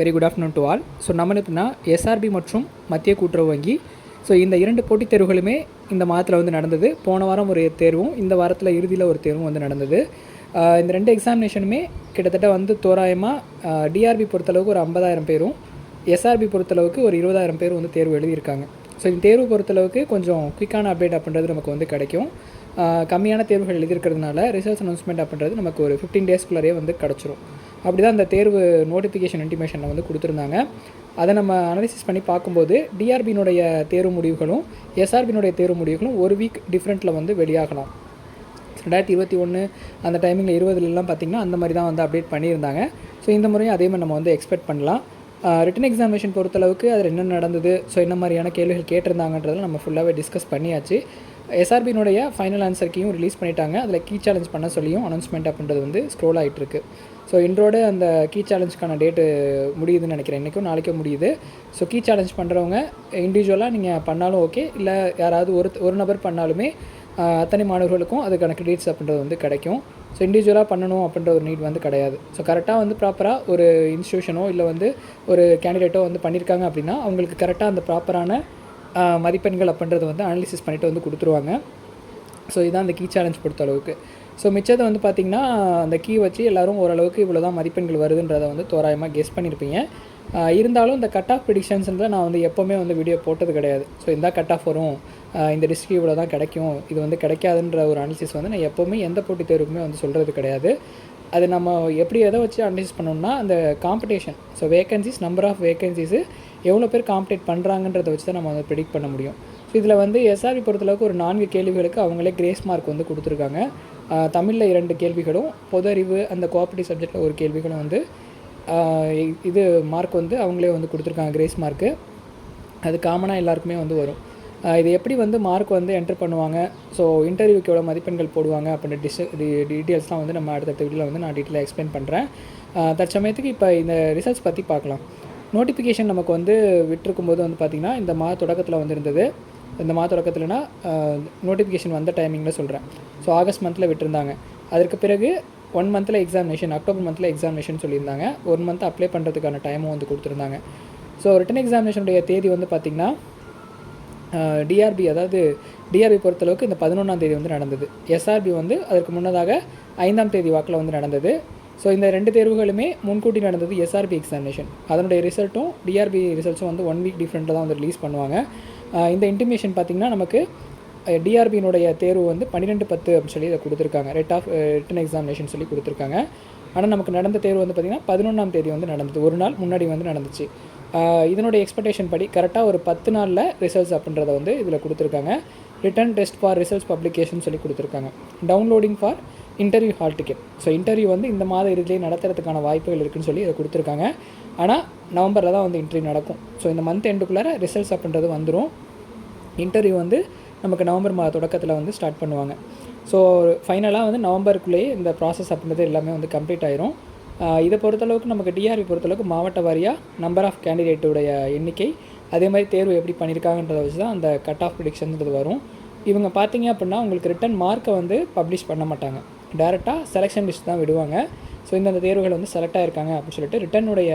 Very good afternoon to all so நம்ம எப்படின்னா SRP மற்றும் மத்திய கூட்டுறவு வங்கி. ஸோ இந்த இரண்டு போட்டித் தேர்வுகளுமே இந்த மாதத்தில் வந்து நடந்தது. போன வாரம் ஒரு தேர்வும் இந்த வாரத்தில் இறுதியில் ஒரு தேர்வும் வந்து நடந்தது. இந்த ரெண்டு எக்ஸாமினேஷனுமே கிட்டத்தட்ட வந்து தோராயமாக டிஆர்பி பொறுத்தளவுக்கு ஒரு ஐம்பதாயிரம் பேரும் எஸ்ஆர்பி பொறுத்தளவுக்கு ஒரு இருபதாயிரம் பேர் வந்து தேர்வு எழுதியிருக்காங்க. ஸோ இந்த தேர்வு பொறுத்தளவுக்கு கொஞ்சம் குயிக்கான அப்டேட் அப்படின்றது நமக்கு வந்து கிடைக்கும். கம்மியான தேர்வுகள் எழுதியிருக்கிறதுனால ரிசல்ட்ஸ் அனௌன்ஸ்மெண்ட் அப்படின்றது நமக்கு ஒரு ஃபிஃப்டீன் டேஸ்க்குள்ளேயே வந்து கிடச்சிரும். அப்படி தான் அந்த தேர்வு நோட்டிஃபிகேஷன் இன்டிமேஷனில் வந்து கொடுத்துருந்தாங்க. அதை நம்ம அனலிசிஸ் பண்ணி பார்க்கும்போது டிஆர்பியினுடைய தேர்வு முடிவுகளும் எஸ்ஆர்பியினுடைய தேர்வு முடிவுகளும் ஒரு வீக் டிஃப்ரெண்ட்டில் வந்து வெளியாகலாம். ரெண்டாயிரத்தி இருபத்தி ஒன்று அந்த டைமிங்கில் இருபதுலலாம் பார்த்திங்கன்னா அந்த மாதிரி தான் வந்து அப்டேட் பண்ணியிருந்தாங்க. ஸோ இந்த முறையும் அதே மாதிரி நம்ம வந்து எக்ஸ்பெக்ட் பண்ணலாம். ரிட்டன் எக்ஸாமினேஷன் பொறுத்தளவுக்கு அதில் என்ன நடந்தது? ஸோ என்ன மாதிரியான கேள்விகள் கேட்டிருந்தாங்கன்றதில் நம்ம ஃபுல்லாகவே டிஸ்கஸ் பண்ணியாச்சு. எஸ்ஆர்பியினுடைய ஃபைனல் ஆன்சர் கீயும் ரிலீஸ் பண்ணிட்டாங்க. அதில் கீ சேலஞ்ச் பண்ண சொல்லியும் அனௌன்ஸ்மெண்ட் அப்படின்றது வந்து ஸ்க்ரோல் ஆகிட்டு இருக்குது ஸோ இன்றோடு அந்த கீ சேலஞ்சுக்கான டேட்டு முடியுதுன்னு நினைக்கிறேன். இன்றைக்கும் நாளைக்கே முடியுது. ஸோ கீ சேலஞ்ச் பண்ணுறவங்க இண்டிவிஜுவலாக நீங்கள் பண்ணாலும் ஓகே இல்லை யாராவது ஒரு ஒரு நபர் பண்ணாலுமே அத்தனை மாணவர்களுக்கும் அதுக்கான கிரெடிட்ஸ் அப்படின்றது வந்து கிடைக்கும். ஸோ இண்டிவிஜுவலாக பண்ணணும் அப்படின்ற ஒரு நீட் வந்து கிடையாது. ஸோ கரெக்டாக வந்து ப்ராப்பராக ஒரு இன்ஸ்டியூஷனோ இல்லை வந்து ஒரு கேண்டிடேட்டோ வந்து பண்ணியிருக்காங்க அப்படின்னா அவங்களுக்கு கரெக்டாக அந்த ப்ராப்பரான மதிப்பெண்கள் அப்படின்றத வந்து அனாலிசிஸ் பண்ணிவிட்டு வந்து கொடுத்துருவாங்க. ஸோ இதான் அந்த கீ சேலஞ்ச் பொறுத்த அளவுக்கு ஸோ மிச்சத்தை வந்து பார்த்திங்கன்னா அந்த கீ வச்சு எல்லோரும் ஓரளவுக்கு இவ்வளோ தான் மதிப்பெண்கள் வருதுன்றதை வந்து தோராயமாக கெஸ் பண்ணியிருப்பீங்க இருந்தாலும் இந்த கட் ஆஃப் ப்ரிடிக்ஷன்ஸ்ன்றத நான் வந்து எப்போவுமே வந்து வீடியோ போட்டது கிடையாது. ஸோ இந்த கட் ஆஃப் வரும். இந்த டிஸ்ட்ரிக் இவ்வளோ தான் கிடைக்கும். இது வந்து கிடைக்காதுன்ற ஒரு அனாலிசிஸ் வந்து நான் எப்போவுமே எந்த போட்டித் தேர்வுக்குமே வந்து சொல்கிறது கிடையாது. அது நம்ம எப்படி எதை வச்சு அனலைஸ் பண்ணோம்னா அந்த competition so vacancies number of vacancies எவ்வளோ பேர் காம்படேட் பண்ணுறாங்கன்றதை வச்சு தான் நம்ம வந்து ப்ரிடிக்ட் பண்ண முடியும். இதில் வந்து எஸ்ஆர்பி பொறுத்தளவுக்கு ஒரு நான்கு கேள்விகளுக்கு அவங்களே கிரேஸ் மார்க் வந்து கொடுத்துருக்காங்க. தமிழில் இரண்டு கேள்விகளும் பொது அறிவு அந்த கோஆப்ரேட்டிவ் சப்ஜெக்டில் ஒரு கேள்விகளும் வந்து இது மார்க் வந்து அவங்களே வந்து கொடுத்துருக்காங்க கிரேஸ் மார்க்கு அது காமனாக எல்லாருக்குமே வந்து வரும். இது எப்படி வந்து மார்க் வந்து என்டர் பண்ணுவாங்க? ஸோ இன்டர்வியூக்கு எவ்வளோ மதிப்பெண்கள் போடுவாங்க? அப்படின்ற டிஸ் டீட்டெயில்ஸ்லாம் வந்து நம்ம அடுத்தடுத்த வீடியோவில் வந்து நான் டீட்டெயிலாக எக்ஸ்பிளைன் பண்ணுறேன் தற்சமயத்துக்கு இப்போ இந்த ரிசல்ட்ஸ் பற்றி பார்க்கலாம். நோட்டிஃபிகேஷன் நமக்கு வந்து விட்டுருக்கும் போது வந்து பார்த்திங்கன்னா இந்த மாத தொடக்கத்தில் வந்து இருந்தது இந்த மாத தொடக்கத்தில்னா நோட்டிஃபிகேஷன் வந்த டைமிங்கில் சொல்கிறேன் ஸோ ஆகஸ்ட் மந்தில் விட்டுருந்தாங்க. அதற்கு பிறகு ஒன் மந்தில் எக்ஸாமினேஷன் அக்டோபர் மந்தில் எக்ஸாமினேஷன் சொல்லியிருந்தாங்க. ஒன் மந்த் அப்ளை பண்ணுறதுக்கான டைமும் வந்து கொடுத்துருந்தாங்க. ஸோ ரிட்டன் எக்ஸாமினேஷனுடைய தேதி வந்து பார்த்திங்கன்னா டிஆர்பி அதாவது டிஆர்பி பொறுத்தளவுக்கு இந்த பதினொன்றாம் தேதி வந்து நடந்தது. எஸ்ஆர்பி வந்து அதற்கு முன்னதாக ஐந்தாம் தேதி வாக்கில் வந்து நடந்தது. ஸோ இந்த ரெண்டு தேர்வுகளுமே முன்கூட்டி நடந்தது எஸ்ஆர்பி எக்ஸாமினேஷன் அதனுடைய ரிசல்ட்டும் டிஆர்பி ரிசல்ட்ஸும் வந்து ஒன் வீக் டிஃப்ரெண்ட்டில் தான் வந்து ரிலீஸ் பண்ணுவாங்க. இந்த இன்டிமேஷன் பார்த்திங்கன்னா நமக்கு டிஆர்பியினுடைய தேர்வு வந்து பன்னிரெண்டு பத்து அப்படின்னு சொல்லி இதை கொடுத்துருக்காங்க. ரெட் ஆஃப் ரிட்டன் எக்ஸாமினேஷன் சொல்லி கொடுத்துருக்காங்க. ஆனால் நமக்கு நடந்த தேர்வு வந்து பார்த்திங்கன்னா பதினொன்றாம் தேதி வந்து நடந்தது. ஒரு நாள் முன்னாடி வந்து நடந்துச்சு. இதனுடைய எக்ஸ்பெக்டேஷன் படி கரெக்டாக ஒரு பத்து நாளில் ரிசல்ட்ஸ் அப்படின்றத வந்து இதில் கொடுத்துருக்காங்க. Written test for results publication சொல்லி கொடுத்துருக்காங்க. Downloading for interview hall ticket so interview வந்து இந்த மாத இறுதியிலே நடத்துறதுக்கான வாய்ப்புகள் இருக்குன்னு சொல்லி இதை கொடுத்துருக்காங்க. ஆனால் நவம்பரில் தான் வந்து இன்டர்வியூ நடக்கும். ஸோ இந்த மந்த் எண்டுக்குள்ளார ரிசல்ட்ஸ் அப்படின்றது வந்துடும் இன்டர்வியூ வந்து நமக்கு நவம்பர் மாத தொடக்கத்தில் வந்து ஸ்டார்ட் பண்ணுவாங்க. ஸோ ஃபைனலாக வந்து நவம்பருக்குள்ளேயே இந்த ப்ராசஸ் அப்படின்றது எல்லாமே வந்து கம்ப்ளீட் ஆயிரும். இதை பொறுத்தளவுக்கு நமக்கு டிஆர்பி பொறுத்தளவுக்கு மாவட்ட வாரியாக நம்பர் ஆஃப் கேண்டிடேட்டுடைய எண்ணிக்கை அதே மாதிரி தேர்வு எப்படி பண்ணியிருக்காங்கன்றத வச்சு தான் அந்த கட் ஆஃப் ப்ரிடிக்ஷன்ன்றது வரும். இவங்க பார்த்தீங்க அப்படின்னா உங்களுக்கு ரிட்டன் மார்க்கை வந்து பப்ளிஷ் பண்ண மாட்டாங்க. டேரெக்டாக செலெக்ஷன் லிஸ்ட் தான் விடுவாங்க. ஸோ இந்தந்த தேர்வுகள் வந்து செலக்ட் ஆகிருக்காங்க அப்படின்னு சொல்லிட்டு ரிட்டனுடைய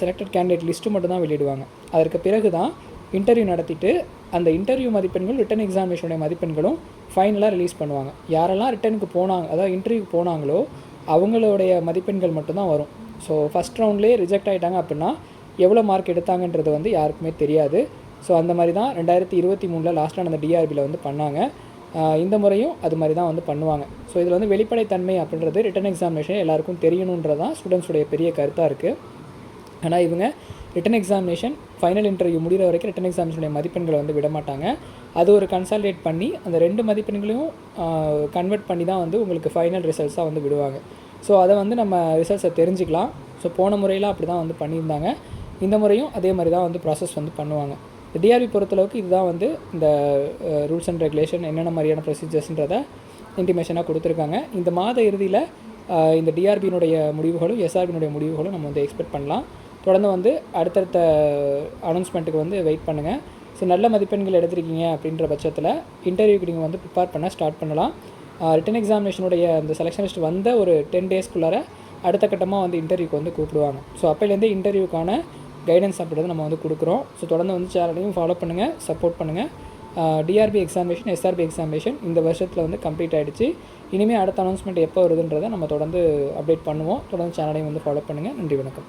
செலக்டட் கேண்டிடேட் லிஸ்ட்டு மட்டும் தான் வெளியிடுவாங்க. அதற்கு பிறகு தான் இன்டர்வியூ நடத்திட்டு அந்த இன்டர்வியூ மதிப்பெண்கள் ரிட்டன் எக்ஸாமினேஷனுடைய மதிப்பெண்களும் ஃபைனலாக ரிலீஸ் பண்ணுவாங்க. யாரெல்லாம் ரிட்டனுக்கு போனாங்க அதாவது இன்டர்வியூக்கு போனாங்களோ அவங்களுடைய மதிப்பெண்கள் மட்டும்தான் வரும். ஸோ ஃபஸ்ட் ரவுண்ட்லேயே ரிஜெக்ட் ஆகிட்டாங்க அப்படின்னா எவ்வளோ மார்க் எடுத்தாங்கன்றது வந்து யாருக்குமே தெரியாது. ஸோ அந்த மாதிரி தான் ரெண்டாயிரத்தி இருபத்தி மூணில் லாஸ்ட்டாக அந்த டிஆர்பியில் வந்து பண்ணாங்க. இந்த முறையும் அது மாதிரி தான் வந்து பண்ணுவாங்க. ஸோ இதில் வந்து வெளிப்படைத்தன்மை அப்படின்றது ரிட்டன் எக்ஸாமினேஷன் எல்லாருக்கும் தெரியணுன்றது தான் ஸ்டூடெண்ட்ஸுடைய பெரிய கருத்தாக இருக்குது ஆனால் இவங்க ரிட்டன் எக்ஸாமினேஷன் ஃபைனல் இன்டர்வியூ முடிகிற வரைக்கும் ரிட்டன் எக்ஸாமினேஷனுடைய மதிப்பெண்களை வந்து விட மாட்டாங்க அது ஒரு கன்சால்டேட் பண்ணி அந்த ரெண்டு மதிப்பெண்களையும் கன்வெர்ட் பண்ணி தான் வந்து உங்களுக்கு ஃபைனல் ரிசல்ட்ஸாக வந்து விடுவாங்க. ஸோ அதை வந்து நம்ம ரிசல்ட்ஸை தெரிஞ்சுக்கலாம். ஸோ போன முறையில் அப்படி தான் வந்து பண்ணியிருந்தாங்க. இந்த முறையும் அதே மாதிரி தான் வந்து ப்ராசஸ் வந்து பண்ணுவாங்க. டிஆர்பி பொறுத்தளவுக்கு இதுதான் வந்து இந்த ரூல்ஸ் அண்ட் ரெகுலேஷன் என்னென்ன மாதிரியான ப்ரொசீஜர்ஸ்ன்றதை இன்டிமேஷனாக கொடுத்துருக்காங்க. இந்த மாத இறுதியில் இந்த டிஆர்பியினுடைய முடிவுகளும் எஸ்ஆர்பியினுடைய முடிவுகளும் நம்ம வந்து எக்ஸ்பெக்ட் பண்ணலாம். தொடர்ந்து வந்து அடுத்தடுத்த அனௌன்ஸ்மெண்ட்டுக்கு வந்து வெயிட் பண்ணுங்கள் ஸோ நல்ல மதிப்பெண்கள் எடுத்திருக்கீங்க அப்படின்ற பட்சத்தில் இன்டர்வியூக்கு நீங்கள் வந்து ப்ரிப்பேர் பண்ண ஸ்டார்ட் பண்ணலாம். ரிட்டன் எக்ஸாமினேஷனுடைய அந்த செலெக்ஷன் லிஸ்ட் வந்த ஒரு டென் டேஸ்க்குள்ளார அடுத்த கட்டமாக வந்து இன்டர்வியூக்கு வந்து கூப்பிடுவாங்க. ஸோ அப்போலேருந்து இன்டர்வியூக்கான கைடன்ஸ் அப்படின்றத நம்ம வந்து கொடுக்குறோம். ஸோ தொடர்ந்து வந்து சேனலையும் ஃபாலோ பண்ணுங்கள் சப்போர்ட் பண்ணுங்கள் டிஆர்பி எக்ஸாமினேஷன் எஸ்ஆர்பி எக்ஸாமினேஷன் இந்த வருஷத்தில் வந்து கம்ப்ளீட் ஆகிடுச்சு இனிமேல் அடுத்த அனௌன்ஸ்மெண்ட் எப்போ வருதுன்றதை நம்ம தொடர்ந்து அப்டேட் பண்ணுவோம். தொடர்ந்து சேனலையும் வந்து ஃபாலோ பண்ணுங்கள் நன்றி வணக்கம்.